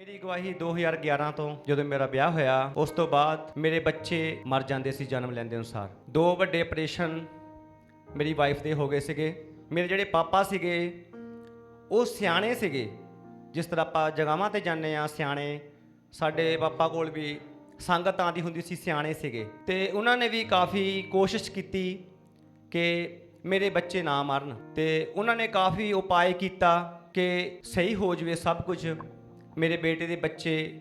ਮੇਰੀ ਗਵਾਹੀ 2011 ਤੋਂ ਜਦੋਂ ਮੇਰਾ ਵਿਆਹ ਹੋਇਆ, ਉਸ ਤੋਂ ਬਾਅਦ ਮੇਰੇ ਬੱਚੇ ਮਰ ਜਾਂਦੇ ਸੀ ਜਨਮ ਲੈਂਦੇ ਅਨੁਸਾਰ। ਦੋ ਵੱਡੇ ਆਪਰੇਸ਼ਨ ਮੇਰੀ ਵਾਈਫ ਦੇ ਹੋ ਗਏ ਸੀਗੇ। ਮੇਰੇ ਜਿਹੜੇ ਪਾਪਾ ਸੀਗੇ, ਉਹ ਸਿਆਣੇ ਸੀਗੇ। ਜਿਸ ਤਰ੍ਹਾਂ ਆਪਾਂ ਜਗਾਵਾਂ ਤੇ ਜਾਂਦੇ ਆ ਸਿਆਣੇ, ਸਾਡੇ ਪਾਪਾ ਕੋਲ ਵੀ ਸੰਗਤ ਆਂਦੀ ਹੁੰਦੀ ਸੀ, ਸਿਆਣੇ ਸੀਗੇ। ਤੇ ਉਹਨਾਂ ਨੇ ਵੀ ਕਾਫੀ ਕੋਸ਼ਿਸ਼ ਕੀਤੀ ਕਿ ਮੇਰੇ ਬੱਚੇ ਨਾ ਮਰਨ। ਤੇ ਉਹਨਾਂ ਨੇ ਕਾਫੀ ਉਪਾਅ ਕੀਤਾ ਕਿ ਸਹੀ ਹੋ ਜਵੇ ਸਭ ਕੁਝ। ਮੇਰੇ ਬੇਟੇ ਦੇ ਬੱਚੇ,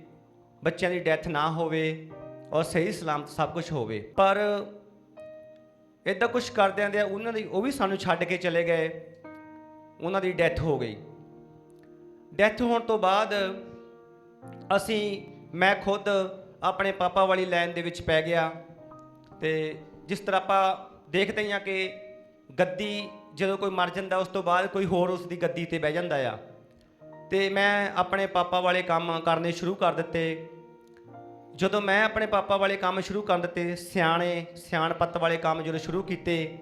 ਬੱਚਿਆਂ ਦੀ ਡੈਥ ਨਾ ਹੋਵੇ ਔਰ ਸਹੀ ਸਲਾਮਤ ਸਭ ਕੁਝ ਹੋਵੇ। ਪਰ ਇਦਾਂ ਕੁਝ ਕਰਦਿਆਂ ਦੇ ਉਹਨਾਂ ਦੀ ਉਹ ਵੀ ਸਾਨੂੰ ਛੱਡ ਕੇ ਚਲੇ ਗਏ। ਉਹਨਾਂ ਦੀ ਡੈਥ ਹੋ ਗਈ। ਡੈਥ ਹੋਣ ਤੋਂ ਬਾਅਦ ਅਸੀਂ, ਮੈਂ ਖੁਦ ਆਪਣੇ ਪਾਪਾ ਵਾਲੀ ਲਾਈਨ ਦੇ ਵਿੱਚ ਪੈ ਗਿਆ ਤੇ ਜਿਸ ਤਰ੍ਹਾਂ ਆਪਾਂ ਦੇਖਦੇ ਹੀ ਆ ਕਿ ਗੱਦੀ ਜਦੋਂ ਕੋਈ ਮਰ ਜਾਂਦਾ, ਉਸ ਤੋਂ ਬਾਅਦ ਕੋਈ ਹੋਰ ਉਸ ਦੀ ਗੱਦੀ ਤੇ ਬਹਿ ਜਾਂਦਾ ਆ। ਤੇ ਮੈਂ ਆਪਣੇ ਪਾਪਾ ਵਾਲੇ ਕੰਮ ਕਰਨੇ ਸ਼ੁਰੂ ਕਰ ਦਿੱਤੇ। ਜਦੋਂ ਮੈਂ ਆਪਣੇ ਪਾਪਾ ਵਾਲੇ ਕੰਮ ਸ਼ੁਰੂ ਕਰ ਦਿੱਤੇ, ਸਿਆਣੇ ਸਿਆਣਪੱਤ ਵਾਲੇ ਕੰਮ ਜਦੋਂ ਸ਼ੁਰੂ ਕੀਤੇ,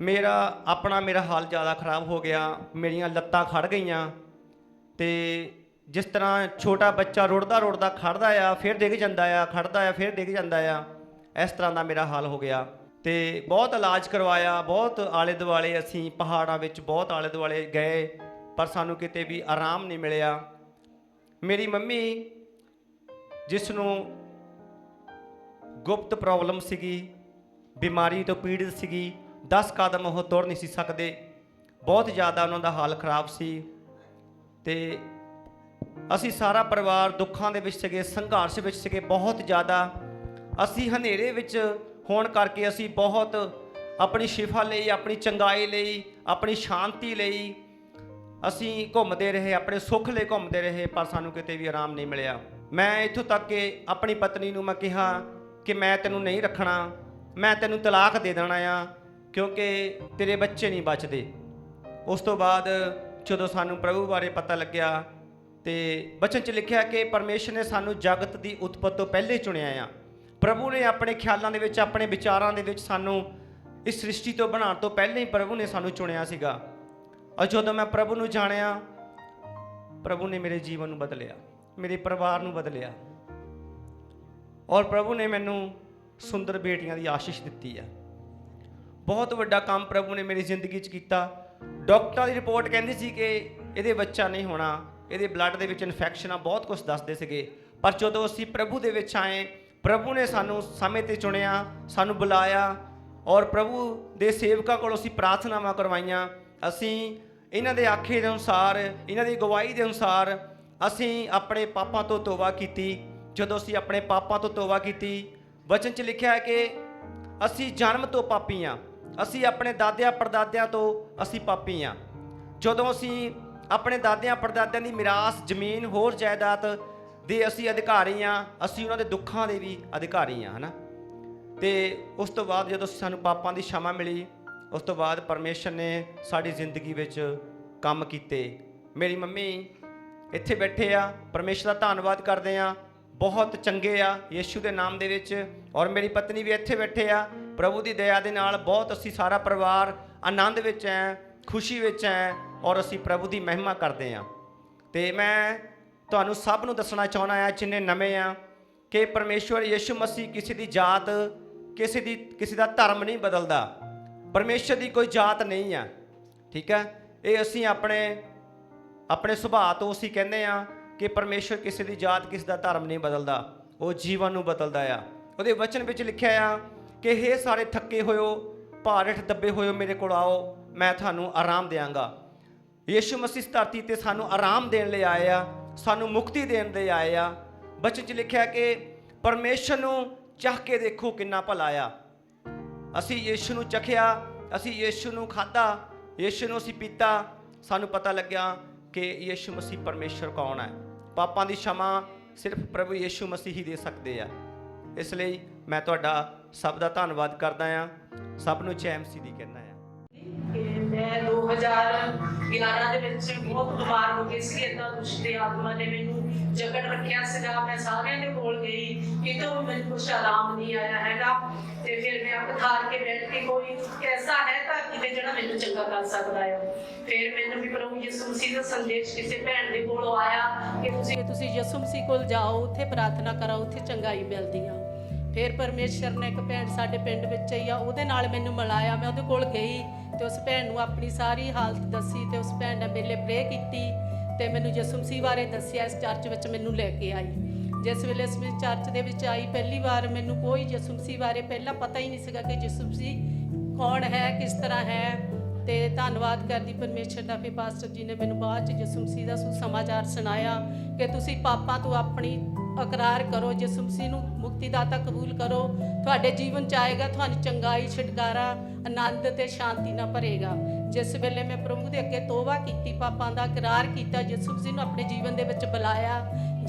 ਮੇਰਾ, ਆਪਣਾ ਮੇਰਾ ਹਾਲ ਜ਼ਿਆਦਾ ਖਰਾਬ ਹੋ ਗਿਆ, ਮੇਰੀਆਂ ਲੱਤਾਂ ਖੜ ਗਈਆਂ। ਤੇ ਜਿਸ ਤਰ੍ਹਾਂ ਛੋਟਾ ਬੱਚਾ ਰੁੜਦਾ ਰੁੜਦਾ ਖੜਦਾ ਆ, ਫਿਰ ਡਿੱਗ ਜਾਂਦਾ ਆ, ਖੜਦਾ ਆ, ਫਿਰ ਡਿੱਗ ਜਾਂਦਾ ਆ, ਇਸ ਤਰ੍ਹਾਂ ਦਾ ਮੇਰਾ ਹਾਲ ਹੋ ਗਿਆ। ਤੇ ਬਹੁਤ ਇਲਾਜ ਕਰਵਾਇਆ, ਬਹੁਤ ਆਲੇ ਦੁਆਲੇ ਅਸੀਂ ਪਹਾੜਾਂ ਵਿੱਚ ਬਹੁਤ ਆਲੇ ਦੁਆਲੇ ਗਏ। ਪਰ ਸਾਨੂੰ ਕਿਤੇ ਵੀ ਆਰਾਮ ਨਹੀਂ ਮਿਲਿਆ। ਮੇਰੀ ਮੰਮੀ ਜਿਸ ਨੂੰ ਗੁਪਤ ਪ੍ਰੋਬਲਮ ਸੀਗੀ, ਬਿਮਾਰੀ ਤੋਂ ਪੀੜਿਤ ਸੀਗੀ 10 ਕਦਮ ਉਹ ਤੁਰ ਨਹੀਂ ਸੀ ਸਕਦੇ। ਬਹੁਤ ਜ਼ਿਆਦਾ ਉਹਨਾਂ ਦਾ ਹਾਲ ਖਰਾਬ ਸੀ ਤੇ ਅਸੀਂ ਸਾਰਾ ਪਰਿਵਾਰ ਦੁੱਖਾਂ ਦੇ ਵਿੱਚ ਸੀਗੇ, ਸੰਘਰਸ਼ ਵਿੱਚ ਸੀਗੇ, ਬਹੁਤ ਜ਼ਿਆਦਾ। ਅਸੀਂ ਹਨੇਰੇ ਵਿੱਚ ਹੋਣ ਕਰਕੇ ਅਸੀਂ ਬਹੁਤ ਆਪਣੀ ਸ਼ਿਫਾ ਲਈ, ਆਪਣੀ ਚੰਗਾਈ ਲਈ, ਆਪਣੀ ਸ਼ਾਂਤੀ ਲਈ ਅਸੀਂ ਘੁੰਮਦੇ ਰਹੇ, ਆਪਣੇ ਸੁੱਖ ਲਈ ਘੁੰਮਦੇ ਰਹੇ, ਪਰ ਸਾਨੂੰ ਕਿਤੇ ਵੀ ਆਰਾਮ ਨਹੀਂ ਮਿਲਿਆ। ਮੈਂ ਇੱਥੋਂ ਤੱਕ ਕਿ ਆਪਣੀ ਪਤਨੀ ਨੂੰ ਮੈਂ ਕਿਹਾ ਕਿ ਮੈਂ ਤੈਨੂੰ ਨਹੀਂ ਰੱਖਣਾ, ਮੈਂ ਤੈਨੂੰ ਤਲਾਕ ਦੇ ਦੇਣਾ ਆ, ਕਿਉਂਕਿ ਤੇਰੇ ਬੱਚੇ ਨਹੀਂ ਬਚਦੇ। ਉਸ ਤੋਂ ਬਾਅਦ ਜਦੋਂ ਸਾਨੂੰ ਪ੍ਰਭੂ ਬਾਰੇ ਪਤਾ ਲੱਗਿਆ ਤੇ ਬਚਨ 'ਚ ਲਿਖਿਆ ਕਿ ਪਰਮੇਸ਼ਰ ਨੇ ਸਾਨੂੰ ਜਗਤ ਦੀ ਉਤਪਤ ਤੋਂ ਪਹਿਲੇ ਚੁਣਿਆ ਆ। ਪ੍ਰਭੂ ਨੇ ਆਪਣੇ ਖਿਆਲਾਂ ਦੇ ਵਿੱਚ, ਆਪਣੇ ਵਿਚਾਰਾਂ ਦੇ ਵਿੱਚ ਸਾਨੂੰ ਇਸ ਸ੍ਰਿਸ਼ਟੀ ਤੋਂ ਬਣਾਉਣ ਤੋਂ ਪਹਿਲਾਂ ਹੀ ਪ੍ਰਭੂ ਨੇ ਸਾਨੂੰ ਚੁਣਿਆ ਸੀਗਾ। ਔਰ ਜਦੋਂ ਮੈਂ ਪ੍ਰਭੂ ਨੂੰ ਜਾਣਿਆ, ਪ੍ਰਭੂ ਨੇ ਮੇਰੇ ਜੀਵਨ ਨੂੰ ਬਦਲਿਆ, ਮੇਰੇ ਪਰਿਵਾਰ ਨੂੰ ਬਦਲਿਆ। ਔਰ ਪ੍ਰਭੂ ਨੇ ਮੈਨੂੰ ਸੁੰਦਰ ਬੇਟੀਆਂ ਦੀ ਆਸ਼ੀਸ਼ ਦਿੱਤੀ ਆ। ਬਹੁਤ ਵੱਡਾ ਕੰਮ ਪ੍ਰਭੂ ਨੇ ਮੇਰੀ ਜ਼ਿੰਦਗੀ 'ਚ ਕੀਤਾ। ਡਾਕਟਰਾਂ ਦੀ ਰਿਪੋਰਟ ਕਹਿੰਦੀ ਸੀ ਕਿ ਇਹਦੇ ਬੱਚਾ ਨਹੀਂ ਹੋਣਾ, ਇਹਦੇ ਬਲੱਡ ਦੇ ਵਿੱਚ ਇਨਫੈਕਸ਼ਨ ਆ ਬਹੁਤ ਕੁਝ ਦੱਸਦੇ ਸੀਗੇ। ਪਰ ਜਦੋਂ ਅਸੀਂ ਪ੍ਰਭੂ ਦੇ ਵਿੱਚ ਆਏ, ਪ੍ਰਭੂ ਨੇ ਸਾਨੂੰ ਸਮੇਂ ਤੇ ਚੁਣਿਆ, ਸਾਨੂੰ ਬੁਲਾਇਆ। ਔਰ ਪ੍ਰਭੂ ਦੇ ਸੇਵਕਾਂ ਕੋਲ ਅਸੀਂ ਪ੍ਰਾਰਥਨਾਵਾਂ ਕਰਵਾਈਆਂ। ਅਸੀਂ ਇਹਨਾਂ ਦੇ ਆਖੇ ਦੇ ਅਨੁਸਾਰ, ਇਹਨਾਂ ਦੀ ਗਵਾਹੀ ਦੇ ਅਨੁਸਾਰ ਅਸੀਂ ਆਪਣੇ ਪਾਪਾਂ ਤੋਂ ਤੋਬਾ ਕੀਤੀ। ਜਦੋਂ ਅਸੀਂ ਆਪਣੇ ਪਾਪਾਂ ਤੋਂ ਤੋਬਾ ਕੀਤੀ, ਵਚਨ 'ਚ ਲਿਖਿਆ ਹੈ ਕਿ ਅਸੀਂ ਜਨਮ ਤੋਂ ਪਾਪੀ ਹਾਂ। ਅਸੀਂ ਆਪਣੇ ਦਾਦਿਆਂ ਪੜਦਾਦਿਆਂ ਤੋਂ ਅਸੀਂ ਪਾਪੀ ਹਾਂ। ਜਦੋਂ ਅਸੀਂ ਆਪਣੇ ਦਾਦਿਆਂ ਪੜਦਾਦਿਆਂ ਦੀ ਮਿਰਾਸ, ਜ਼ਮੀਨ, ਹੋਰ ਜਾਇਦਾਦ ਦੇ ਅਸੀਂ ਅਧਿਕਾਰੀ ਹਾਂ, ਅਸੀਂ ਉਹਨਾਂ ਦੇ ਦੁੱਖਾਂ ਦੇ ਵੀ ਅਧਿਕਾਰੀ ਹਾਂ, ਹਨਾ? ਤੇ ਉਸ ਤੋਂ ਬਾਅਦ ਜਦੋਂ ਸਾਨੂੰ ਪਾਪਾਂ ਦੀ ਸ਼ਮਾ ਮਿਲੀ ਉਸ ਤੋਂ ਬਾਅਦ ਪਰਮੇਸ਼ਰ ਨੇ ਸਾਡੀ ਜ਼ਿੰਦਗੀ ਵਿੱਚ ਕੰਮ ਕੀਤੇ। ਮੇਰੀ ਮੰਮੀ ਇੱਥੇ ਬੈਠੇ ਆ, ਪਰਮੇਸ਼ਰ ਦਾ ਧੰਨਵਾਦ ਕਰਦੇ ਆ, ਬਹੁਤ ਚੰਗੇ ਆ, ਯੀਸ਼ੂ ਦੇ ਨਾਮ ਦੇ ਵਿੱਚ। ਔਰ ਮੇਰੀ ਪਤਨੀ ਵੀ ਇੱਥੇ ਬੈਠੇ ਆ, ਪ੍ਰਭੂ ਦੀ ਦਇਆ ਦੇ ਨਾਲ ਬਹੁਤ ਅਸੀਂ ਸਾਰਾ ਪਰਿਵਾਰ ਆਨੰਦ ਵਿੱਚ ਹੈ ਖੁਸ਼ੀ ਵਿੱਚ ਹੈ ਔਰ ਅਸੀਂ ਪ੍ਰਭੂ ਦੀ ਮਹਿਮਾ ਕਰਦੇ ਆ। ਤੇ ਮੈਂ ਤੁਹਾਨੂੰ ਸਭ ਨੂੰ ਦੱਸਣਾ ਚਾਹੁੰਦਾ ਆ, ਜਿੰਨੇ ਨਵੇਂ ਆ, ਕਿ ਪਰਮੇਸ਼ਵਰ ਯੀਸ਼ੂ ਮਸੀਹ ਕਿਸੇ ਦੀ ਜਾਤ, ਕਿਸੇ ਦੀ, ਕਿਸੇ ਦਾ ਧਰਮ ਨਹੀਂ ਬਦਲਦਾ। ਪਰਮੇਸ਼ਰ ਦੀ ਕੋਈ ਜਾਤ ਨਹੀਂ ਆ, ਠੀਕ ਹੈ? ਇਹ ਅਸੀਂ ਆਪਣੇ ਆਪਣੇ ਸੁਭਾਅ ਤੋਂ ਅਸੀਂ ਕਹਿੰਦੇ ਆ ਕਿ ਪਰਮੇਸ਼ਰ ਕਿਸੇ ਦੀ ਜਾਤ, ਕਿਸੇ ਦਾ ਧਰਮ ਨਹੀਂ ਬਦਲਦਾ, ਉਹ ਜੀਵਨ ਨੂੰ ਬਦਲਦਾ ਆ। ਉਹਦੇ ਵਚਨ ਵਿੱਚ ਲਿਖਿਆ ਆ ਕਿ ਹੇ ਸਾਰੇ ਥੱਕੇ ਹੋਇਓ ਭਾਰਤ ਦੱਬੇ ਹੋਇਓ ਮੇਰੇ ਕੋਲ ਆਓ, ਮੈਂ ਤੁਹਾਨੂੰ ਆਰਾਮ ਦੇਵਾਂਗਾ ਯੀਸ਼ੂ ਮਸੀਹ ਧਰਤੀ ਤੇ ਸਾਨੂੰ ਆਰਾਮ ਦੇਣ ਲਈ ਆਏ ਆ, ਸਾਨੂੰ ਮੁਕਤੀ ਦੇਣ ਲਈ ਆਏ ਆ। ਬਚਨ 'ਚ ਲਿਖਿਆ ਕਿ ਪਰਮੇਸ਼ਰ ਨੂੰ ਚਾਹ ਕੇ ਦੇਖੋ ਕਿੰਨਾ ਭਲਾ ਆ। ਅਸੀਂ ਯੀਸ਼ੂ ਨੂੰ ਚਖਿਆ ਅਸੀਂ ਯੇਸ਼ੂ ਨੂੰ ਖਾਦਾ ਯੇਸ਼ੂ ਨੂੰ ਅਸੀਂ ਪੀਤਾ, ਸਾਨੂੰ ਪਤਾ ਲੱਗਿਆ ਕਿ ਯੇਸ਼ੂ ਮਸੀਹ ਪਰਮੇਸ਼ਰ ਕੌਣ ਹੈ। ਪਾਪਾਂ ਦੀ ਸ਼ਮਾ ਸਿਰਫ ਪ੍ਰਭੂ ਯੇਸ਼ੂ ਮਸੀਹ ਹੀ ਦੇ ਸਕਦੇ ਆ। ਇਸ ਲਈ ਮੈਂ ਤੁਹਾਡਾ ਸਭ ਦਾ ਧੰਨਵਾਦ ਕਰਦਾ ਆ ਸਭ ਨੂੰ ਚੈਮਸੀ ਦੀ ਕਹਿੰਦਾ ਆ। ਮੈਂ 2011 ਦੇ ਵਿੱਚ ਬਹੁਤ ਬਿਮਾਰ ਹੋ ਗਈ ਸੀ ਇਦਾਂ ਦੁਸ਼ਟ ਆਤਮਾ ਨੇ ਮੈਨੂੰ ਜਕੜ ਰੱਖਿਆ ਸੀਗਾ, ਮੈਂ ਸਾਰਿਆਂ ਦੇ ਕੋਲ ਗਈ, ਕਿਤੋਂ ਵੀ ਮੈਨੂੰ ਕੁਛ ਆਰਾਮ ਨਹੀਂ ਆਇਆ ਹੈਗਾ। ਤੇ ਫਿਰ ਮੈਂ ਅੱਖ ਥਾਰ ਕੇ ਬੈਠ ਕੇ ਕੋਈ ਐਸਾ ਹੈ ਤਾਂ ਕਿਤੇ ਜਿਹੜਾ ਮੈਨੂੰ ਚੰਗਾ ਕਰ ਸਕਦਾ ਹੈ। ਫਿਰ ਮੈਨੂੰ ਵੀ ਪ੍ਰਭੂ ਯਿਸੂ ਮਸੀਹ ਦਾ ਸੰਦੇਸ਼ ਕਿਸੇ ਭੈਣ ਦੇ ਕੋਲੋਂ ਆਇਆ ਕਿ ਤੁਸੀਂ ਕਿ ਤੁਸੀਂ ਯਿਸੂ ਮਸੀਹ ਕੋਲ ਜਾਓ, ਉੱਥੇ ਪ੍ਰਾਰਥਨਾ ਕਰੋ, ਉੱਥੇ ਚੰਗਾਈ ਮਿਲਦੀ ਆ। ਫਿਰ ਪਰਮੇਸ਼ਰ ਨੇ ਇੱਕ ਭੈਣ ਸਾਡੇ ਪਿੰਡ ਵਿੱਚ ਹੀ ਆ, ਉਹਦੇ ਨਾਲ ਮੈਨੂੰ ਮਿਲਾਇਆ। ਮੈਂ ਉਹਦੇ ਕੋਲ ਗਈ ਤੇ ਉਸ ਭੈਣ ਨੂੰ ਆਪਣੀ ਸਾਰੀ ਹਾਲਤ ਦੱਸੀ ਤੇ ਉਸ ਭੈਣ ਨੇ ਮੇਰੇ ਲਈ ਪ੍ਰੇ ਕੀਤੀ। ਤੇ ਮੈਨੂੰ ਯਿਸੂ ਮਸੀਹ ਬਾਰੇ ਦੱਸਿਆ, ਇਸ ਚਰਚ ਵਿੱਚ ਮੈਨੂੰ ਲੈ ਕੇ ਆਈ। ਜਿਸ ਵੇਲੇ ਇਸ ਵਿੱਚ ਚਰਚ ਦੇ ਵਿੱਚ ਆਈ, ਪਹਿਲੀ ਵਾਰ ਮੈਨੂੰ ਕੋਈ ਯਿਸੂ ਮਸੀਹ ਬਾਰੇ ਪਹਿਲਾਂ ਪਤਾ ਹੀ ਨਹੀਂ ਸੀਗਾ ਕਿ ਯਿਸੂ ਮਸੀਹ ਕੌਣ ਹੈ, ਕਿਸ ਤਰ੍ਹਾਂ ਹੈ। ਤੇ ਧੰਨਵਾਦ ਕਰਦੀ ਪਰਮੇਸ਼ਰ ਦਾ, ਫਿਰ ਪਾਸਟਰ ਜੀ ਨੇ ਮੈਨੂੰ ਬਾਅਦ ਚ ਯਿਸੂ ਮਸੀਹ ਦਾ ਸੁਸਮਾਚਾਰ ਸੁਣਾਇਆ ਕਿ ਤੁਸੀਂ ਪਾਪਾਂ ਤੋਂ ਆਪਣੀ ਇਕਰਾਰ ਕਰੋ ਯਿਸੂ ਮਸੀਹ ਨੂੰ ਮੁਕਤੀ ਦਾਤਾ ਕਬੂਲ ਕਰੋ। ਤੁਹਾਡੇ ਜੀਵਨ ਚ ਆਏਗਾ, ਤੁਹਾਨੂੰ ਚੰਗਾਈ, ਛੁਟਕਾਰਾ, ਆਨੰਦ ਤੇ ਸ਼ਾਂਤੀ ਨਾਲ ਭਰੇਗਾ। ਜਿਸ ਵੇਲੇ ਮੈਂ ਪ੍ਰਭੂ ਦੇ ਅੱਗੇ ਤੋਬਾ ਕੀਤੀ, ਪਾਪਾਂ ਦਾ ਇਕਰਾਰ ਕੀਤਾ, ਯਿਸੂ ਮਸੀਹ ਨੂੰ ਆਪਣੇ ਜੀਵਨ ਦੇ ਵਿੱਚ ਬੁਲਾਇਆ,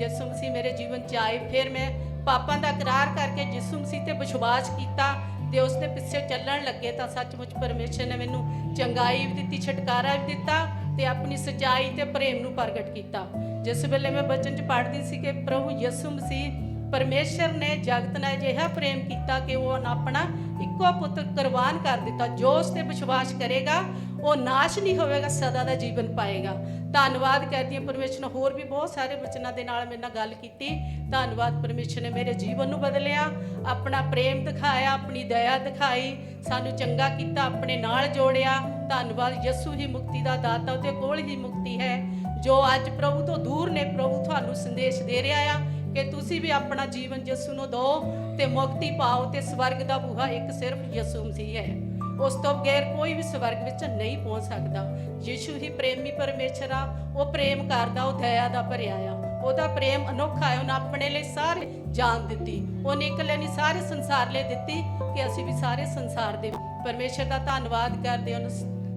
ਯਿਸੂ ਮਸੀਹ ਮੇਰੇ ਜੀਵਨ ਚ ਆਏ, ਫਿਰ ਮੈਂ ਪਾਪਾਂ ਦਾ ਇਕਰਾਰ ਕਰਕੇ ਯਿਸੂ ਮਸੀਹ ਤੇ ਵਿਸ਼ਵਾਸ ਕੀਤਾ ਤੇ ਉਸ ਦੇ ਪਿੱਛੇ ਚੱਲਣ ਲੱਗੇ ਤਾਂ ਸੱਚਮੁੱਚ ਪਰਮੇਸ਼ਰ ਨੇ ਮੈਨੂੰ ਚੰਗਾਈ ਵੀ ਦਿੱਤੀ, ਛਟਕਾਰਾ ਵੀ ਦਿੱਤਾ ਤੇ ਆਪਣੀ ਸਚਾਈ ਤੇ ਪ੍ਰੇਮ ਨੂੰ ਪ੍ਰਗਟ ਕੀਤਾ। ਜਿਸ ਵੇਲੇ ਮੈਂ ਬਚਨ ਚ ਪੜ੍ਹਦੀ ਸੀ ਕਿ ਪ੍ਰਭੂ ਯਿਸੂ ਮਸੀਹ ਪਰਮੇਸ਼ਰ ਨੇ ਜਗਤ ਨਾਲ ਅਜਿਹਾ ਪ੍ਰੇਮ ਕੀਤਾ ਕਿ ਉਹ ਆਪਣਾ ਇੱਕੋ ਪੁੱਤਰ ਕੁਰਬਾਨ ਕਰ ਦਿੱਤਾ, ਜੋ ਉਸ ਤੇ ਵਿਸ਼ਵਾਸ ਕਰੇਗਾ ਉਹ ਨਾਸ਼ ਨਹੀਂ ਹੋਵੇਗਾ, ਸਦਾ ਦਾ ਜੀਵਨ ਪਾਏਗਾ। ਧੰਨਵਾਦ ਕਰਦੀ ਹਾਂ ਪਰਮੇਸ਼ਰ ਨੇ, ਹੋਰ ਵੀ ਬਹੁਤ ਸਾਰੇ ਬਚਨਾਂ ਦੇ ਨਾਲ ਮੇਰੇ ਨਾਲ ਗੱਲ ਕੀਤੀ। ਧੰਨਵਾਦ ਪਰਮੇਸ਼ਰ ਨੇ ਮੇਰੇ ਜੀਵਨ ਨੂੰ ਬਦਲਿਆ, ਆਪਣਾ ਪ੍ਰੇਮ ਦਿਖਾਇਆ, ਆਪਣੀ ਦਇਆ ਦਿਖਾਈ, ਸਾਨੂੰ ਚੰਗਾ ਕੀਤਾ, ਆਪਣੇ ਨਾਲ ਜੋੜਿਆ। ਧੰਨਵਾਦ, ਯਿਸੂ ਹੀ ਮੁਕਤੀ ਦਾ ਦਾਤਾ, ਉਹਦੇ ਕੋਲ ਹੀ ਮੁਕਤੀ ਹੈ। ਜੋ ਅੱਜ ਪ੍ਰਭੂ ਤੋਂ ਦੂਰ ਨੇ, ਪ੍ਰਭੂ ਤੁਹਾਨੂੰ ਸੰਦੇਸ਼ ਦੇ ਰਿਹਾ ਆ ਕਿ ਤੁਸੀਂ ਵੀ ਆਪਣਾ ਜੀਵਨ ਯਿਸੂ ਨੂੰ ਦਿਓ ਤੇ ਮੁਕਤੀ ਪਾਓ ਤੇ ਸਵਰਗ ਦਾ ਬੂਹਾ ਇੱਕ ਸਿਰਫ ਯਿਸੂ ਮਸੀਹ ਹੈ। ਉਸ ਤੋਂ ਬਗੈਰ ਕੋਈ ਵੀ ਸਵਰਗ ਵਿੱਚ ਨਹੀਂ ਪਹੁੰਚ ਸਕਦਾ। ਯਿਸੂ ਹੀ ਪ੍ਰੇਮੀ ਪਰਮੇਸ਼ਰ ਆ, ਉਹ ਪ੍ਰੇਮ ਕਰਦਾ, ਉਹ ਦਇਆ ਦਾ ਭਰਿਆ ਆ। ਉਹਦਾ ਪ੍ਰੇਮ ਅਨੋਖਾ ਹੈ, ਉਹਨੇ ਆਪਣੇ ਲਈ ਸਾਰੇ ਜਾਨ ਦਿੱਤੀ। ਉਹਨੇ ਇਕੱਲੇ ਨਹੀਂ, ਸਾਰੇ ਸੰਸਾਰ ਲਈ ਦਿੱਤੀ ਕਿ ਅਸੀਂ ਵੀ ਸਾਰੇ ਸੰਸਾਰ ਦੇ ਪਰਮੇਸ਼ਰ ਦਾ ਧੰਨਵਾਦ ਕਰਦੇ ਉਹਨੂੰ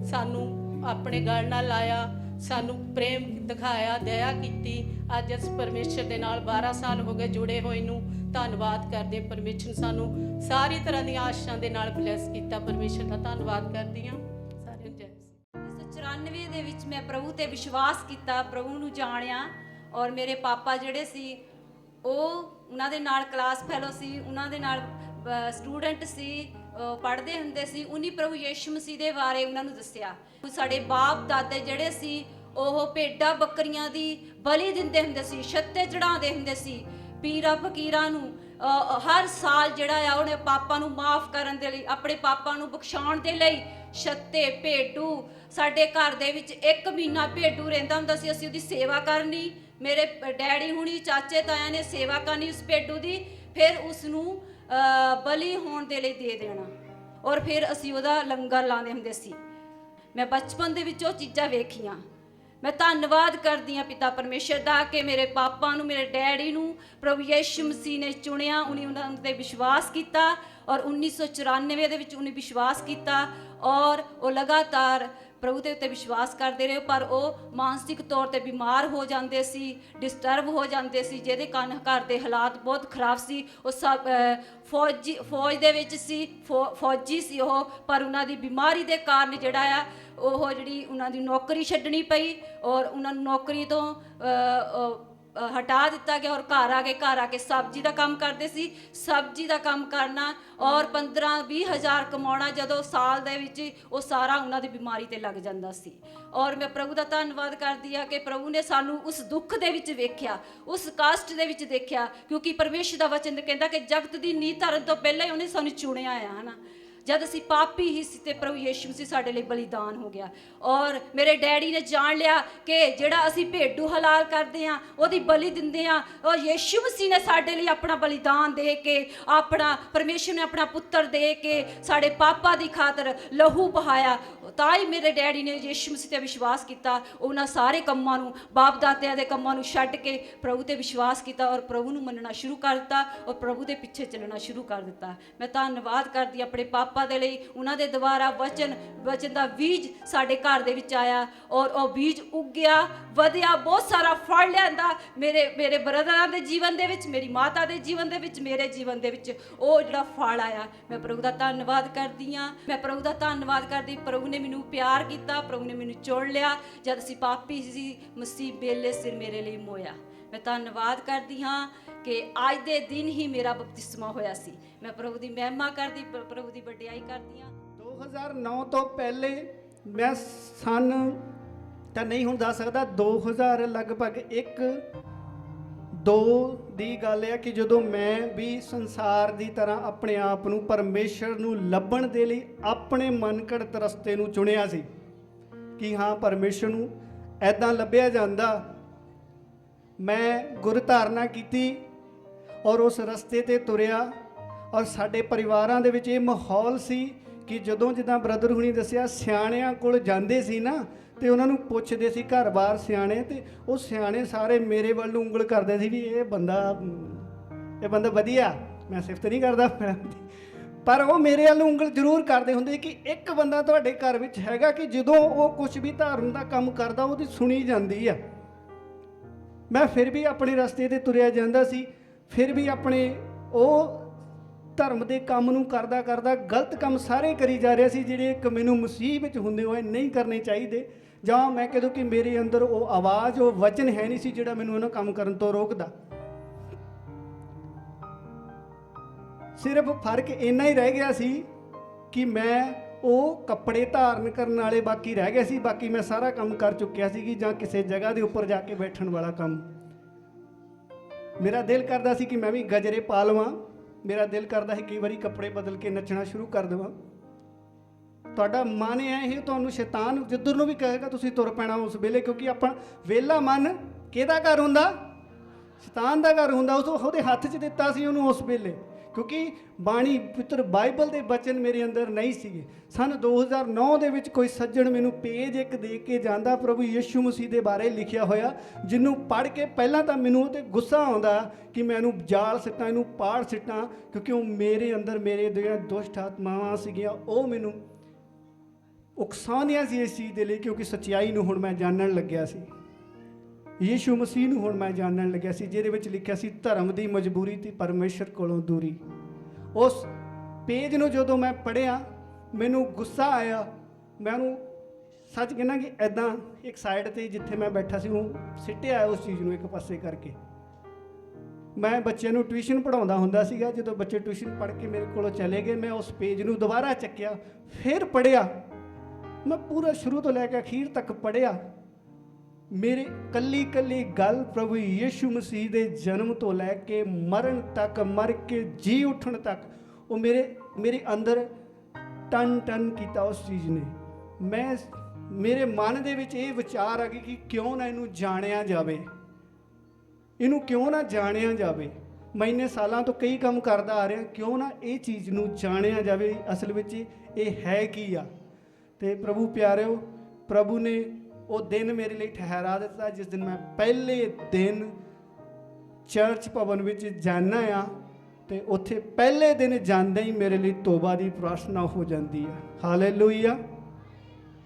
ਸਾਨੂੰ ਆਪਣੇ ਗਲ ਨਾਲ ਲਾਇਆ, ਸਾਨੂੰ ਪ੍ਰੇਮ ਦਿਖਾਇਆ, ਦਇਆ ਕੀਤੀ। ਅੱਜ ਇਸ ਪਰਮੇਸ਼ਰ ਦੇ ਨਾਲ 12 ਸਾਲ ਹੋ ਗਏ ਜੁੜੇ ਹੋਏ ਨੂੰ ਧੰਨਵਾਦ ਕਰਦੇ ਹਾਂ। ਪਰਮੇਸ਼ਰ ਸਾਨੂੰ ਸਾਰੀ ਤਰ੍ਹਾਂ ਦੀਆਂ ਆਸ਼ਾਂ ਦੇ ਨਾਲ ਬਲੈਸ ਕੀਤਾ ਪਰਮੇਸ਼ਰ ਦਾ। ਧੰਨਵਾਦ ਕਰਦੀ ਹਾਂ। ਸਾਰਿਆਂ ਨੂੰ ਜੈ 1994 ਦੇ ਵਿੱਚ ਮੈਂ ਪ੍ਰਭੂ ਤੇ ਵਿਸ਼ਵਾਸ ਕੀਤਾ, ਪ੍ਰਭੂ ਨੂੰ ਜਾਣਿਆ ਔਰ ਮੇਰੇ ਪਾਪਾ ਜਿਹੜੇ ਸੀ, ਉਹ ਉਹਨਾਂ ਦੇ ਨਾਲ ਕਲਾਸ ਫੈਲੋ ਸੀ, ਉਹਨਾਂ ਦੇ ਨਾਲ ਸਟੂਡੈਂਟ ਸੀ ਪੜ੍ਹਦੇ ਹੁੰਦੇ ਸੀ ਉਨੀ ਪ੍ਰਭੂ ਯੀਸ਼ੂ ਮਸੀਹ ਦੇ ਬਾਰੇ ਉਹਨਾਂ ਨੂੰ ਦੱਸਿਆ। ਸਾਡੇ ਬਾਪ ਦਾਦੇ ਜਿਹੜੇ ਸੀ, ਉਹ ਭੇਡਾਂ ਬੱਕਰੀਆਂ ਦੀ ਬਲੀ ਦਿੰਦੇ ਹੁੰਦੇ ਸੀ, ਛੱਤੇ ਚੜਾਉਂਦੇ ਹੁੰਦੇ ਸੀ, ਪੀਰਾਂ, ਫਕੀਰਾਂ ਨੂੰ। ਅ, ਹਰ ਸਾਲ ਜਿਹੜਾ ਆ ਉਹਨੇ ਪਾਪਾਂ ਨੂੰ ਮਾਫ ਕਰਨ ਦੇ ਲਈ ਆਪਣੇ ਪਾਪਾਂ ਨੂੰ ਬਖਸ਼ਾਉਣ ਦੇ ਲਈ ਛੱਤੇ ਭੇਡੂ ਸਾਡੇ ਘਰ ਦੇ ਵਿੱਚ ਇੱਕ ਮਹੀਨਾ ਭੇਡੂ ਰਹਿੰਦਾ ਹੁੰਦਾ ਸੀ ਅਸੀਂ ਉਹਦੀ ਸੇਵਾ ਕਰਨੀ ਮੇਰੇ ਡੈਡੀ ਹੁਣੀ ਚਾਚੇ ਤਾਇਆ ਨੇ ਸੇਵਾ ਕਰਨੀ ਉਸ ਭੇਡੂ ਦੀ ਫਿਰ ਉਸ ਨੂੰ ਅ, ਬਲੀ ਹੋਣ ਦੇ ਲਈ ਦੇ ਦੇਣਾ। ਔਰ ਫਿਰ ਅਸੀਂ ਉਹਦਾ ਲੰਗਰ ਲਾਉਂਦੇ ਹੁੰਦੇ ਸੀ। ਮੈਂ ਬਚਪਨ ਦੇ ਵਿੱਚ ਉਹ ਚੀਜ਼ਾਂ ਵੇਖੀਆਂ। ਮੈਂ ਧੰਨਵਾਦ ਕਰਦੀ ਹਾਂ ਪਿਤਾ ਪਰਮੇਸ਼ਰ ਦਾ ਕਿ ਮੇਰੇ ਪਾਪਾ ਨੂੰ, ਮੇਰੇ ਡੈਡੀ ਨੂੰ ਪ੍ਰਭੂ ਯਿਸੂ ਮਸੀਹ ਨੇ ਚੁਣਿਆ, ਉਹਨੇ ਉਹਨਾਂ ਤੇ ਵਿਸ਼ਵਾਸ ਕੀਤਾ ਔਰ 1994 ਦੇ ਵਿੱਚ ਉਹਨੇ ਵਿਸ਼ਵਾਸ ਕੀਤਾ ਔਰ ਉਹ ਲਗਾਤਾਰ ਪ੍ਰਭੂ ਦੇ ਉੱਤੇ ਵਿਸ਼ਵਾਸ ਕਰਦੇ ਰਹੇ, ਪਰ ਉਹ ਮਾਨਸਿਕ ਤੌਰ ਤੇ ਬਿਮਾਰ ਹੋ ਜਾਂਦੇ ਸੀ ਡਿਸਟਰਬ ਹੋ ਜਾਂਦੇ ਸੀ, ਜਿਹਦੇ ਕਾਰਨ ਘਰ ਦੇ ਹਾਲਾਤ ਬਹੁਤ ਖਰਾਬ ਸੀ। ਉਹ ਸਭ ਫੌਜੀ, ਫੌਜ ਦੇ ਵਿੱਚ ਸੀ, ਫੌ- ਫੌਜੀ ਸੀ ਉਹ, ਪਰ ਉਹਨਾਂ ਦੀ ਬਿਮਾਰੀ ਦੇ ਕਾਰਨ ਜਿਹੜਾ ਆ, ਉਹ ਜਿਹੜੀ ਉਹਨਾਂ ਦੀ ਨੌਕਰੀ ਛੱਡਣੀ ਪਈ ਔਰ ਉਹਨਾਂ ਨੂੰ ਨੌਕਰੀ ਤੋਂ ਹਟਾ ਦਿੱਤਾ ਗਿਆ ਔਰ ਘਰ ਆ ਕੇ, ਘਰ ਆ ਕੇ ਸਬਜ਼ੀ ਦਾ ਕੰਮ ਕਰਦੇ ਸੀ। ਸਬਜ਼ੀ ਦਾ ਕੰਮ ਕਰਨਾ ਔਰ 15 20 ਹਜ਼ਾਰ ਕਮਾਉਣਾ ਜਦੋਂ ਸਾਲ ਦੇ ਵਿੱਚ ਉਹ ਸਾਰਾ ਉਹਨਾਂ ਦੀ ਬਿਮਾਰੀ ਤੇ ਲੱਗ ਜਾਂਦਾ ਸੀ। ਔਰ ਮੈਂ ਪ੍ਰਭੂ ਦਾ ਧੰਨਵਾਦ ਕਰਦੀ ਆ ਕਿ ਪ੍ਰਭੂ ਨੇ ਸਾਨੂੰ ਉਸ ਦੁੱਖ ਦੇ ਵਿੱਚ ਵੇਖਿਆ, ਉਸ ਕਾਸਟ ਦੇ ਵਿੱਚ ਦੇਖਿਆ, ਕਿਉਂਕਿ ਪਰਮੇਸ਼ਰ ਦਾ ਵਚਨ ਕਹਿੰਦਾ ਕਿ ਜਗਤ ਦੀ ਨੀਂਹ ਧਰਨ ਤੋਂ ਪਹਿਲਾਂ ਹੀ ਉਹਨੇ ਸਾਨੂੰ ਚੁਣਿਆ ਆ, ਹਨਾ? ਜਦ ਅਸੀਂ ਪਾਪੀ ਹੀ ਸੀ ਤੇ ਪ੍ਰਭੂ ਯੀਸ਼ੂ ਮਸੀਹ ਸਾਡੇ ਲਈ ਬਲੀਦਾਨ ਹੋ ਗਿਆ। ਔਰ ਮੇਰੇ ਡੈਡੀ ਨੇ ਜਾਣ ਲਿਆ ਕਿ ਜਿਹੜਾ ਅਸੀਂ ਭੇਡੂ ਹਲਾਲ ਕਰਦੇ ਆ ਉਹਦੀ ਬਲੀ ਦਿੰਦੇ ਆ ਔਰ ਯੀਸ਼ੂ ਮਸੀਹ ਨੇ ਸਾਡੇ ਲਈ ਆਪਣਾ ਬਲੀਦਾਨ ਦੇ ਕੇ, ਆਪਣਾ ਪਰਮੇਸ਼ਰ ਨੇ ਆਪਣਾ ਪੁੱਤਰ ਦੇ ਕੇ ਸਾਡੇ ਪਾਪਾ ਦੀ ਖਾਤਰ ਲਹੂ ਬਹਾਇਆ। ਤਾਂ ਹੀ ਮੇਰੇ ਡੈਡੀ ਨੇ ਯੀਸ਼ੂ ਮਸੀਹ ਤੇ ਵਿਸ਼ਵਾਸ ਕੀਤਾ। ਉਹਨਾਂ ਸਾਰੇ ਕੰਮਾਂ ਨੂੰ ਬਾਪ ਦਾਦਿਆਂ ਦੇ ਕੰਮਾਂ ਨੂੰ ਛੱਡ ਕੇ ਪ੍ਰਭੂ ਤੇ ਵਿਸ਼ਵਾਸ ਕੀਤਾ ਔਰ ਪ੍ਰਭੂ ਨੂੰ ਮੰਨਣਾ ਸ਼ੁਰੂ ਕਰ ਦਿੱਤਾ ਔਰ ਪ੍ਰਭੂ ਦੇ ਪਿੱਛੇ ਚੱਲਣਾ ਸ਼ੁਰੂ ਕਰ ਦਿੱਤਾ। ਮੈਂ ਧੰਨਵਾਦ ਕਰਦੀ ਆਪਣੇ ਪਾਪਾ ਪਾਪਾ ਦੇ ਲਈ ਉਹਨਾਂ ਦੇ ਦੁਆਰਾ ਵਚਨ ਵਚਨ ਦਾ ਬੀਜ ਸਾਡੇ ਘਰ ਦੇ ਵਿੱਚ ਆਇਆ ਔਰ ਉਹ ਬੀਜ ਉੱਗਿਆ, ਵਧਿਆ, ਬਹੁਤ ਸਾਰਾ ਫਲ ਲਿਆਂਦਾ ਮੇਰੇ ਮੇਰੇ ਬ੍ਰਦਰਾਂ ਦੇ ਜੀਵਨ ਦੇ ਵਿੱਚ, ਮੇਰੀ ਮਾਤਾ ਦੇ ਜੀਵਨ ਦੇ ਵਿੱਚ, ਮੇਰੇ ਜੀਵਨ ਦੇ ਵਿੱਚ, ਉਹ ਜਿਹੜਾ ਫਲ ਆਇਆ। ਮੈਂ ਪ੍ਰਭੂ ਦਾ ਧੰਨਵਾਦ ਕਰਦੀ ਆ ਮੈਂ ਪ੍ਰਭੂ ਦਾ ਧੰਨਵਾਦ ਕਰਦੀ ਪ੍ਰਭੂ ਨੇ ਮੈਨੂੰ ਪਿਆਰ ਕੀਤਾ, ਪ੍ਰਭੂ ਨੇ ਮੈਨੂੰ ਚੁਣ ਲਿਆ। ਜਦ ਅਸੀਂ ਪਾਪੀ ਸੀ, ਮਸੀਹ ਬੇਲੇ ਸਿਰ ਮੇਰੇ ਲਈ ਮੋਇਆ। ਮੈਂ ਧੰਨਵਾਦ ਕਰਦੀ ਹਾਂ ਕਿ ਅੱਜ ਦੇ ਦਿਨ ਹੀ ਮੇਰਾ ਬਪਤਿਸਮਾ ਹੋਇਆ ਸੀ। ਮੈਂ ਪ੍ਰਭੂ ਦੀ ਮਹਿਮਾ ਕਰਦੀ ਪ੍ਰਭੂ ਦੀ ਵਡਿਆਈ ਕਰਦੀ ਹਾਂ। 2009 ਤੋਂ ਪਹਿਲੇ ਮੈਂ ਸਨ ਤਾਂ ਨਹੀਂ ਹੁਣ ਦੱਸ ਸਕਦਾ 2000 ਲਗਭਗ 1 2 ਦੀ ਗੱਲ ਹੈ ਕਿ ਜਦੋਂ ਮੈਂ ਵੀ ਸੰਸਾਰ ਦੀ ਤਰ੍ਹਾਂ ਆਪਣੇ ਆਪ ਨੂੰ ਪਰਮੇਸ਼ਰ ਨੂੰ ਲੱਭਣ ਦੇ ਲਈ ਆਪਣੇ ਮਨਕੜਤ ਰਸਤੇ ਨੂੰ ਚੁਣਿਆ ਸੀ, ਕਿ ਹਾਂ ਪਰਮੇਸ਼ਰ ਨੂੰ ਐਦਾਂ ਲੱਭਿਆ ਜਾਂਦਾ ਮੈਂ ਗੁਰ ਧਾਰਨਾ ਕੀਤੀ ਔਰ ਉਸ ਰਸਤੇ ਤੇ ਤੁਰਿਆ ਔਰ ਸਾਡੇ ਪਰਿਵਾਰਾਂ ਦੇ ਵਿੱਚ ਇਹ ਮਾਹੌਲ ਸੀ ਕਿ ਜਦੋਂ ਜਿੱਦਾਂ ਬ੍ਰਦਰ ਹੁਣੀ ਦੱਸਿਆ ਸਿਆਣਿਆਂ ਕੋਲ ਜਾਂਦੇ ਸੀ ਨਾ, ਤੇ ਉਹਨਾਂ ਨੂੰ ਪੁੱਛਦੇ ਸੀ ਘਰ-ਬਾਰ ਸਿਆਣੇ ਤੇ ਉਹ ਸਿਆਣੇ ਸਾਰੇ ਮੇਰੇ ਵੱਲ ਨੂੰ ਉਂਗਲ ਕਰਦੇ ਸੀ ਵੀ ਇਹ ਬੰਦਾ ਇਹ ਬੰਦਾ ਵਧੀਆ, ਮੈਂ ਸਿਫਤ ਨਹੀਂ ਕਰਦਾ। ਪਰ ਉਹ ਮੇਰੇ ਵੱਲ ਨੂੰ ਉਂਗਲ ਜ਼ਰੂਰ ਕਰਦੇ ਹੁੰਦੇ ਕਿ ਇੱਕ ਬੰਦਾ ਤੁਹਾਡੇ ਘਰ ਵਿੱਚ ਹੈਗਾ ਕਿ ਜਦੋਂ ਉਹ ਕੁਝ ਵੀ ਧਾਰਨ ਦਾ ਕੰਮ ਕਰਦਾ, ਉਹਦੀ ਸੁਣੀ ਜਾਂਦੀ ਆ। ਮੈਂ ਫਿਰ ਵੀ ਆਪਣੇ ਰਸਤੇ ਤੇ ਤੁਰਿਆ ਜਾਂਦਾ ਸੀ, ਫਿਰ ਵੀ ਆਪਣੇ ਉਹ ਧਰਮ ਦੇ ਕੰਮ ਨੂੰ ਕਰਦਾ ਕਰਦਾ ਗਲਤ ਕੰਮ ਸਾਰੇ ਕਰੀ ਜਾ ਰਿਹਾ ਸੀ, ਜਿਹੜੇ ਇੱਕ ਮੈਨੂੰ ਮਸੀਹ ਵਿੱਚ ਹੁੰਦੇ ਹੋਏ ਨਹੀਂ ਕਰਨੇ ਚਾਹੀਦੇ। ਜਾਂ ਮੈਂ ਕਹਦੋ ਕਿ ਮੇਰੇ ਅੰਦਰ ਉਹ ਆਵਾਜ਼, ਉਹ ਵਚਨ ਹੈ ਨਹੀਂ ਸੀ ਜਿਹੜਾ ਮੈਨੂੰ ਉਹਨਾਂ ਕੰਮ ਕਰਨ ਤੋਂ ਰੋਕਦਾ। ਸਿਰਫ ਫ਼ਰਕ ਇੰਨਾ ਹੀ ਰਹਿ ਗਿਆ ਸੀ ਕਿ ਮੈਂ ਉਹ ਕੱਪੜੇ ਧਾਰਨ ਕਰਨ ਵਾਲੇ ਬਾਕੀ ਰਹਿ ਗਏ ਸੀ, ਬਾਕੀ ਮੈਂ ਸਾਰਾ ਕੰਮ ਕਰ ਚੁੱਕਿਆ ਸੀ ਕਿ ਜਾਂ ਕਿਸੇ ਜਗ੍ਹਾ ਦੇ ਉੱਪਰ ਜਾ ਕੇ ਬੈਠਣ ਵਾਲਾ ਕੰਮ। ਮੇਰਾ ਦਿਲ ਕਰਦਾ ਸੀ ਕਿ ਮੈਂ ਵੀ ਗਜਰੇ ਪਾ ਲਵਾਂ। ਮੇਰਾ ਦਿਲ ਕਰਦਾ ਹੈ ਕਈ ਵਾਰੀ ਕੱਪੜੇ ਬਦਲ ਕੇ ਨੱਚਣਾ ਸ਼ੁਰੂ ਕਰ ਦੇਵਾਂ। ਤੁਹਾਡਾ ਮਨ ਹੈ ਇਹ, ਤੁਹਾਨੂੰ ਸ਼ੈਤਾਨ ਜਿੱਧਰ ਨੂੰ ਵੀ ਕਹੇਗਾ ਤੁਸੀਂ ਤੁਰ ਪੈਣਾ ਉਸ ਵੇਲੇ, ਕਿਉਂਕਿ ਆਪਾਂ ਵੇਲਾ ਮਨ ਕਿਹਦਾ ਘਰ ਹੁੰਦਾ? ਸ਼ੈਤਾਨ ਦਾ ਘਰ ਹੁੰਦਾ, ਉਸ ਉਹਦੇ ਹੱਥ 'ਚ ਦਿੱਤਾ ਸੀ ਉਹਨੂੰ ਉਸ ਵੇਲੇ। ਕਿਉਂਕਿ ਬਾਣੀ ਪਿੱਤਰ ਬਾਈਬਲ ਦੇ ਬਚਨ ਮੇਰੇ ਅੰਦਰ ਨਹੀਂ ਸੀਗੇ। ਸਨ 2009 ਦੇ ਵਿੱਚ ਕੋਈ ਸੱਜਣ ਮੈਨੂੰ ਪੇਜ ਇੱਕ ਦੇ ਕੇ ਜਾਂਦਾ, ਪ੍ਰਭੂ ਯੀਸ਼ੂ ਮਸੀਹ ਦੇ ਬਾਰੇ ਲਿਖਿਆ ਹੋਇਆ ਜਿਹਨੂੰ ਪੜ੍ਹ ਕੇ ਪਹਿਲਾਂ ਤਾਂ ਮੈਨੂੰ ਉਹ ਤੇ ਗੁੱਸਾ ਆਉਂਦਾ ਕਿ ਮੈਂ ਇਹਨੂੰ ਜਾਲ ਸਿੱਟਾਂ, ਇਹਨੂੰ ਪਾੜ ਸਿੱਟਾਂ, ਕਿਉਂਕਿ ਉਹ ਮੇਰੇ ਅੰਦਰ ਮੇਰੇ ਜਿਹੜੀਆਂ ਦੁਸ਼ਟ ਆਤਮਾਵਾਂ ਸੀਗੀਆਂ, ਉਹ ਮੈਨੂੰ ਉਕਸਾਉਂਦੀਆਂ ਸੀ ਇਸ ਚੀਜ਼ ਦੇ ਲਈ, ਕਿਉਂਕਿ ਸੱਚਾਈ ਨੂੰ ਹੁਣ ਮੈਂ ਜਾਣਨ ਲੱਗਿਆ ਸੀ। ਯੀਸ਼ੂ ਮਸੀਹ ਨੂੰ ਹੁਣ ਮੈਂ ਜਾਣਨ ਲੱਗਿਆ ਸੀ, ਜਿਹਦੇ ਵਿੱਚ ਲਿਖਿਆ ਸੀ, ਧਰਮ ਦੀ ਮਜਬੂਰੀ ਤੇ ਪਰਮੇਸ਼ਰ ਕੋਲੋਂ ਦੂਰੀ। ਉਸ ਪੇਜ ਨੂੰ ਜਦੋਂ ਮੈਂ ਪੜਿਆ ਮੈਨੂੰ ਗੁੱਸਾ ਆਇਆ। ਮੈਂ ਉਹਨੂੰ ਸੱਚ ਕਹਿੰਦਾ ਕਿ ਐਦਾਂ ਇੱਕ ਸਾਈਡ ਤੇ ਜਿੱਥੇ ਮੈਂ ਬੈਠਾ ਸੀ, ਉਹ ਸਿੱਟਿਆ ਉਸ ਚੀਜ਼ ਨੂੰ ਇੱਕ ਪਾਸੇ ਕਰਕੇ। ਮੈਂ ਬੱਚਿਆਂ ਨੂੰ ਟਿਊਸ਼ਨ ਪੜਾਉਂਦਾ ਹੁੰਦਾ ਸੀਗਾ, ਜਦੋਂ ਬੱਚੇ ਟਿਊਸ਼ਨ ਪੜ੍ਹ ਕੇ ਮੇਰੇ ਕੋਲੋਂ ਚਲੇ ਗਏ, ਮੈਂ ਉਸ ਪੇਜ ਨੂੰ ਦੁਬਾਰਾ ਚੱਕਿਆ, ਫਿਰ ਪੜਿਆ ਮੈਂ ਪੂਰਾ ਸ਼ੁਰੂ ਤੋਂ ਲੈ ਕੇ ਅਖੀਰ ਤੱਕ ਪੜਿਆ ਮੇਰੇ ਕੱਲੀ ਕੱਲੀ ਗੱਲ ਪ੍ਰਭੂ ਯੀਸ਼ੂ ਮਸੀਹ ਦੇ ਜਨਮ ਤੋਂ ਲੈ ਕੇ ਮਰਨ ਤੱਕ, ਮਰ ਕੇ ਜੀ ਉੱਠਣ ਤੱਕ, ਉਹ ਮੇਰੇ ਮੇਰੇ ਅੰਦਰ ਟਨ ਟਨ ਕੀਤਾ ਉਸ ਚੀਜ਼ ਨੇ। ਮੈਂ ਮੇਰੇ ਮਨ ਦੇ ਵਿੱਚ ਇਹ ਵਿਚਾਰ ਆ ਗਈ ਕਿ ਕਿਉਂ ਨਾ ਇਹਨੂੰ ਜਾਣਿਆ ਜਾਵੇ। ਇਹਨੂੰ ਕਿਉਂ ਨਾ ਜਾਣਿਆ ਜਾਵੇ। ਮੈਂ ਇੰਨੇ ਸਾਲਾਂ ਤੋਂ ਕਈ ਕੰਮ ਕਰਦਾ ਆ ਰਿਹਾ, ਕਿਉਂ ਨਾ ਇਹ ਚੀਜ਼ ਨੂੰ ਜਾਣਿਆ ਜਾਵੇ। ਅਸਲ ਵਿੱਚ ਇਹ ਹੈ ਕੀ ਆ? ਤੇ ਪ੍ਰਭੂ ਪਿਆਰਿਓ, ਪ੍ਰਭੂ ਨੇ ਉਹ ਦਿਨ ਮੇਰੇ ਲਈ ਠਹਿਰਾ ਦਿੱਤਾ, ਜਿਸ ਦਿਨ ਮੈਂ ਪਹਿਲੇ ਦਿਨ ਚਰਚ ਭਵਨ ਵਿੱਚ ਜਾਣਾ ਆ ਤੇ ਉੱਥੇ ਪਹਿਲੇ ਦਿਨ ਜਾਂਦੇ ਹੀ ਮੇਰੇ ਲਈ ਤੋਬਾ ਦੀ ਪ੍ਰਾਰਥਨਾ ਹੋ ਜਾਂਦੀ ਆ। ਹਾਲੇਲੂਇਆ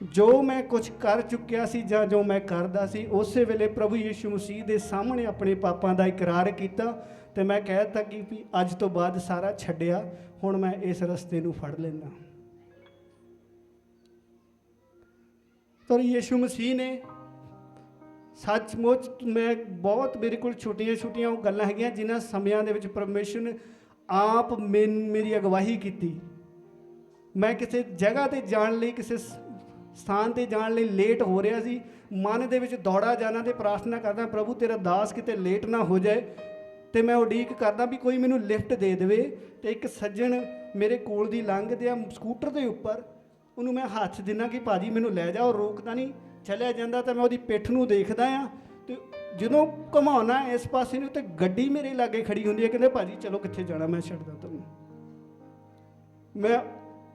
ਜੋ ਮੈਂ ਕੁਝ ਕਰ ਚੁੱਕਿਆ ਸੀ ਜਾਂ ਜੋ ਮੈਂ ਕਰਦਾ ਸੀ, ਉਸੇ ਵੇਲੇ ਪ੍ਰਭੂ ਯੀਸ਼ੂ ਮਸੀਹ ਦੇ ਸਾਹਮਣੇ ਆਪਣੇ ਪਾਪਾਂ ਦਾ ਇਕਰਾਰ ਕੀਤਾ ਤੇ ਮੈਂ ਕਹਿ ਦਿੱਤਾ ਕਿ ਵੀ ਅੱਜ ਤੋਂ ਬਾਅਦ ਸਾਰਾ ਛੱਡਿਆ, ਹੁਣ ਮੈਂ ਇਸ ਰਸਤੇ ਨੂੰ ਫੜ ਲੈਂਦਾ। ਪਰ ਯੀਸ਼ੂ ਮਸੀਹ ਨੇ ਸੱਚਮੁੱਚ ਮੈਂ ਬਹੁਤ ਮੇਰੇ ਕੋਲ ਛੋਟੀਆਂ ਛੋਟੀਆਂ ਉਹ ਗੱਲਾਂ ਹੈਗੀਆਂ ਜਿਨ੍ਹਾਂ ਸਮਿਆਂ ਦੇ ਵਿੱਚ ਪਰਮੇਸ਼ਰ ਨੇ ਆਪ ਮੇਰੀ ਅਗਵਾਹੀ ਕੀਤੀ। ਮੈਂ ਕਿਸੇ ਜਗ੍ਹਾ ਤੇ ਜਾਣ ਲਈ, ਕਿਸੇ ਸ- ਸਥਾਨ ਤੇ ਜਾਣ ਲਈ ਲੇਟ ਹੋ ਰਿਹਾ ਸੀ। ਮਨ ਦੇ ਵਿੱਚ ਦੌੜਾ ਜਾਣਾ ਤੇ ਪ੍ਰਾਰਥਨਾ ਕਰਦਾ, ਪ੍ਰਭੂ, ਤੇਰਾ ਦਾਸ ਕਿਤੇ ਲੇਟ ਨਾ ਹੋ ਜਾਏ ਤੇ ਮੈਂ ਉਡੀਕ ਕਰਦਾ ਵੀ ਕੋਈ ਮੈਨੂੰ ਲਿਫਟ ਦੇ ਦੇਵੇ ਤੇ ਇੱਕ ਸੱਜਣ ਮੇਰੇ ਕੋਲ ਦੀ ਲੰਘਦੇ ਆ ਸਕੂਟਰ ਦੇ ਉੱਪਰ ਉਹਨੂੰ ਮੈਂ ਹੱਥ ਦਿੰਨਾ ਕਿ ਭਾਜੀ ਮੈਨੂੰ ਲੈ ਜਾ, ਉਹ ਰੋਕਦਾ ਨਹੀਂ, ਚਲਿਆ ਜਾਂਦਾ ਤਾਂ ਮੈਂ ਉਹਦੀ ਪਿੱਠ ਨੂੰ ਦੇਖਦਾ ਆ ਤੇ ਜਦੋਂ ਘੁਮਾਉਣਾ ਇਸ ਪਾਸੇ ਨੂੰ ਤੇ ਗੱਡੀ ਮੇਰੇ ਲਾਗੇ ਖੜੀ ਹੁੰਦੀ ਹੈ, ਕਹਿੰਦੇ ਭਾਜੀ ਚਲੋ ਕਿੱਥੇ ਜਾਣਾ, ਮੈਂ ਛੱਡਦਾ ਤੁਹਾਨੂੰ। ਮੈਂ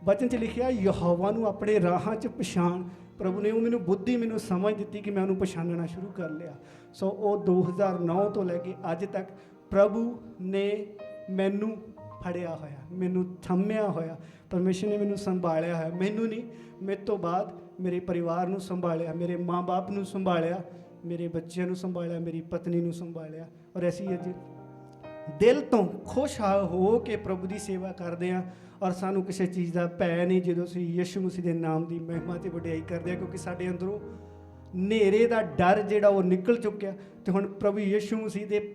ਬਚਨ ਚ ਲਿਖਿਆ, ਯਹੋਵਾ ਨੂੰ ਆਪਣੇ ਰਾਹਾਂ ਚ ਪਛਾਣ। ਪ੍ਰਭੂ ਨੇ ਉਹ ਮੈਨੂੰ ਬੁੱਧੀ ਮੈਨੂੰ ਸਮਝ ਦਿੱਤੀ ਕਿ ਮੈਂ ਉਹਨੂੰ ਪਛਾਣਨਾ ਸ਼ੁਰੂ ਕਰ ਲਿਆ। ਸੋ ਉਹ 2009 ਤੋਂ ਲੈ ਕੇ ਅੱਜ ਤੱਕ ਪ੍ਰਭੂ ਨੇ ਮੈਨੂੰ ਫੜਿਆ ਹੋਇਆ, ਮੈਨੂੰ ਥੰਮਿਆ ਹੋਇਆ, ਪਰਮੇਸ਼ਰ ਨੇ ਮੈਨੂੰ ਸੰਭਾਲਿਆ ਹੋਇਆ। ਮੈਨੂੰ ਨਹੀਂ, ਮੇਰੇ ਤੋਂ ਬਾਅਦ ਮੇਰੇ ਪਰਿਵਾਰ ਨੂੰ ਸੰਭਾਲਿਆ, ਮੇਰੇ ਮਾਂ-ਬਾਪ ਨੂੰ ਸੰਭਾਲਿਆ, ਮੇਰੇ ਬੱਚਿਆਂ ਨੂੰ ਸੰਭਾਲਿਆ, ਮੇਰੀ ਪਤਨੀ ਨੂੰ ਸੰਭਾਲਿਆ। ਔਰ ਅਸੀਂ ਅੱਜ ਦਿਲ ਤੋਂ ਖੁਸ਼ ਹੋ ਕੇ ਪ੍ਰਭੂ ਦੀ ਸੇਵਾ ਕਰਦੇ ਆ। ਔਰ ਸਾਨੂੰ ਕਿਸੇ ਚੀਜ਼ ਦਾ ਭੈ ਨਹੀਂ, ਜਦੋਂ ਅਸੀਂ ਯਿਸੂ ਮਸੀਹ ਦੇ ਨਾਮ ਦੀ ਮਹਿਮਾ ਤੇ ਵਡਿਆਈ ਕਰਦੇ ਆ, ਕਿਉਂਕਿ ਸਾਡੇ ਅੰਦਰੋਂ ਹਨੇਰੇ ਦਾ ਡਰ ਜਿਹੜਾ ਉਹ ਨਿਕਲ ਚੁੱਕਿਆ ਤੇ ਹੁਣ ਪ੍ਰਭੂ ਯਿਸੂ ਮਸੀਹ ਦੇ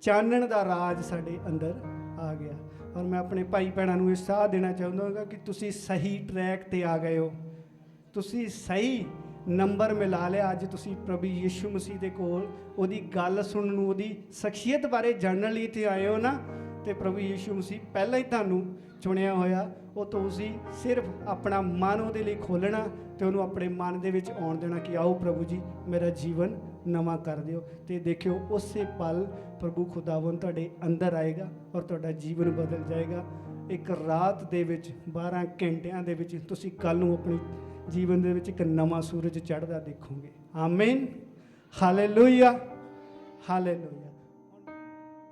ਚਾਨਣ ਦਾ ਰਾਜ ਸਾਡੇ ਅੰਦਰ ਆ ਗਿਆ। ਔਰ ਮੈਂ ਆਪਣੇ ਭਾਈ ਭੈਣਾਂ ਨੂੰ ਇਹ ਸਾਹ ਦੇਣਾ ਚਾਹੁੰਦਾ ਹਾਂ ਕਿ ਤੁਸੀਂ ਸਹੀ ਟਰੈਕ ਤੇ ਆ ਗਏ ਹੋ। ਤੁਸੀਂ ਸਹੀ ਨੰਬਰ ਮਿਲਾ ਲਿਆ। ਅੱਜ ਤੁਸੀਂ ਪ੍ਰਭੂ ਯਿਸੂ ਮਸੀਹ ਦੇ ਕੋਲ ਉਹਦੀ ਗੱਲ ਸੁਣਨ ਨੂੰ, ਉਹਦੀ ਸ਼ਖਸੀਅਤ ਬਾਰੇ ਜਾਣਨ ਲਈ ਤੇ ਆਏ ਹੋ ਨਾ, ਤੇ ਪ੍ਰਭੂ ਯੀਸ਼ੂ ਮਸੀਹ ਪਹਿਲਾਂ ਹੀ ਤੁਹਾਨੂੰ ਚੁਣਿਆ ਹੋਇਆ। ਉਹ ਤੁਸੀਂ ਸਿਰਫ ਆਪਣਾ ਮਨ ਉਹਦੇ ਲਈ ਖੋਲਣਾ ਤੇ ਉਹਨੂੰ ਆਪਣੇ ਮਨ ਦੇ ਵਿੱਚ ਆਉਣ ਦੇਣਾ ਕਿ ਆਓ ਪ੍ਰਭੂ ਜੀ, ਮੇਰਾ ਜੀਵਨ ਨਵਾਂ ਕਰ ਦਿਓ ਤੇ ਦੇਖਿਓ ਉਸੇ ਪਲ ਪ੍ਰਭੂ ਖੁਦਾਵੰ ਤੁਹਾਡੇ ਅੰਦਰ ਆਏਗਾ ਔਰ ਤੁਹਾਡਾ ਜੀਵਨ ਬਦਲ ਜਾਏਗਾ। ਇੱਕ ਰਾਤ ਦੇ ਵਿੱਚ 12 ਘੰਟਿਆਂ ਦੇ ਵਿੱਚ ਤੁਸੀਂ ਕੱਲ ਨੂੰ ਆਪਣੀ ਜੀਵਨ ਦੇ ਵਿੱਚ ਇੱਕ ਨਵਾਂ ਸੂਰਜ ਚੜ੍ਹਦਾ ਦੇਖੋਗੇ। ਆਮੀਨ ਹਾਲੇਲੂਇਆ ਹਾਲੇਲੂਇਆ